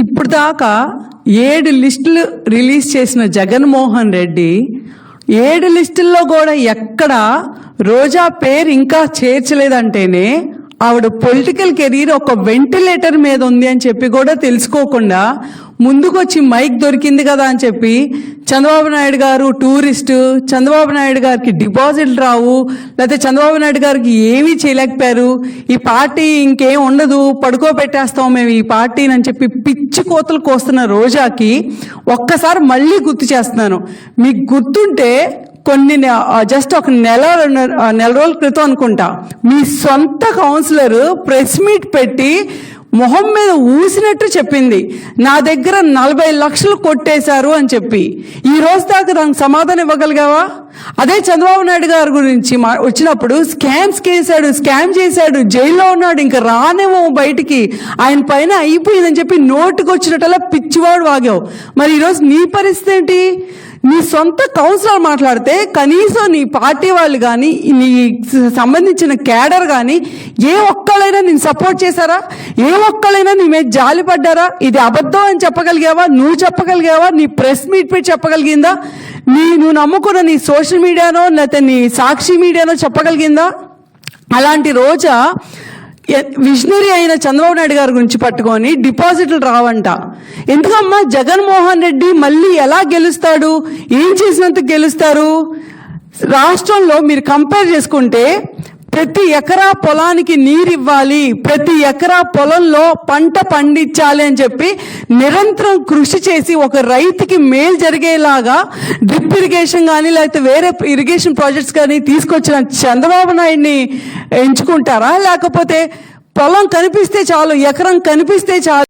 ఇప్పుడు దాకా ఏడు లిస్టులు రిలీజ్ చేసిన జగన్మోహన్ రెడ్డి ఏడు లిస్టుల్లో కూడా ఎక్కడ రోజా పేరు ఇంకా చేర్చలేదంటేనే ఆవిడ పొలిటికల్ కెరీర్ ఒక వెంటిలేటర్ మీద ఉంది అని చెప్పి కూడా తెలుసుకోకుండా ముందుకొచ్చి మైక్ దొరికింది కదా అని చెప్పి చంద్రబాబు నాయుడు గారు టూరిస్టు చంద్రబాబు నాయుడు గారికి డిపాజిట్లు రావు లేకపోతే చంద్రబాబు నాయుడు గారికి ఏమీ చేయలేకపోయారు. ఈ పార్టీ ఇంకేం ఉండదు పడుకోబెట్టేస్తాం మేము ఈ పార్టీని అని చెప్పి పిచ్చి కోతలు కోస్తున్న రోజాకి ఒక్కసారి మళ్ళీ గుర్తు చేస్తున్నాను. మీకు గుర్తుంటే కొన్ని జస్ట్ ఒక నెల నెల రోజుల క్రితం అనుకుంటా. మీ సొంత కౌన్సిలర్ ప్రెస్ మీట్ పెట్టి మొహం మీద ఊసినట్టు చెప్పింది. నా దగ్గర నలభై లక్షలు కొట్టేశారు అని చెప్పి. ఈ రోజు దాకా దానికి సమాధానం ఇవ్వగలిగావా? అదే చంద్రబాబు నాయుడు గారి గురించి మా వచ్చినప్పుడు స్కామ్స్ చేశాడు స్కామ్ చేశాడు జైల్లో ఉన్నాడు ఇంకా రానేమో బయటికి. ఆయన పైన అయిపోయిందని చెప్పి నోటుకు వచ్చినట్టలా పిచ్చివాడు వాగావు. మరి ఈరోజు నీ పరిస్థితి ఏంటి? నీ సొంత కౌన్సిలర్ మాట్లాడితే కనీసం నీ పార్టీ వాళ్ళు కానీ నీ సంబంధించిన క్యాడర్ కానీ ఏ ఒక్కళ్ళైనా నేను సపోర్ట్ చేశారా? ఏ ఒక్కళ్ళైనా నీ మీద జాలిపడ్డారా ఇది అబద్ధం అని చెప్పగలిగావా? నువ్వు చెప్పగలిగావా? నీ ప్రెస్ మీట్ పెట్టి చెప్పగలిగిందా? నేను నమ్ముకున్న నీ సోషల్ మీడియానో లేకపోతే నీ సాక్షి మీడియానో చెప్పగలిగిందా? అలాంటి రోజా విజనరీ అయిన చంద్రబాబు నాయుడు గారి గురించి పట్టుకొని డిపాజిట్లు రావంట. ఎందుకమ్మా జగన్మోహన్ రెడ్డి మళ్ళీ ఎలా గెలుస్తాడు? ఏం చేసినంత గెలుస్తారు? రాష్ట్రంలో మీరు కంపేర్ చేసుకుంటే ప్రతి ఎకరా పొలానికి నీరు ఇవ్వాలి ప్రతి ఎకరా పొలంలో పంట పండించాలి అని చెప్పి నిరంతరం కృషి చేసి ఒక రైతుకి మేలు జరిగేలాగా డ్రిప్ ఇరిగేషన్ కానీ లేకపోతే వేరే ఇరిగేషన్ ప్రాజెక్ట్స్ కానీ తీసుకొచ్చిన చంద్రబాబు నాయుడిని ఎంచుకుంటారా? లేకపోతే పొలం కనిపిస్తే చాలు ఎకరం కనిపిస్తే చాలు.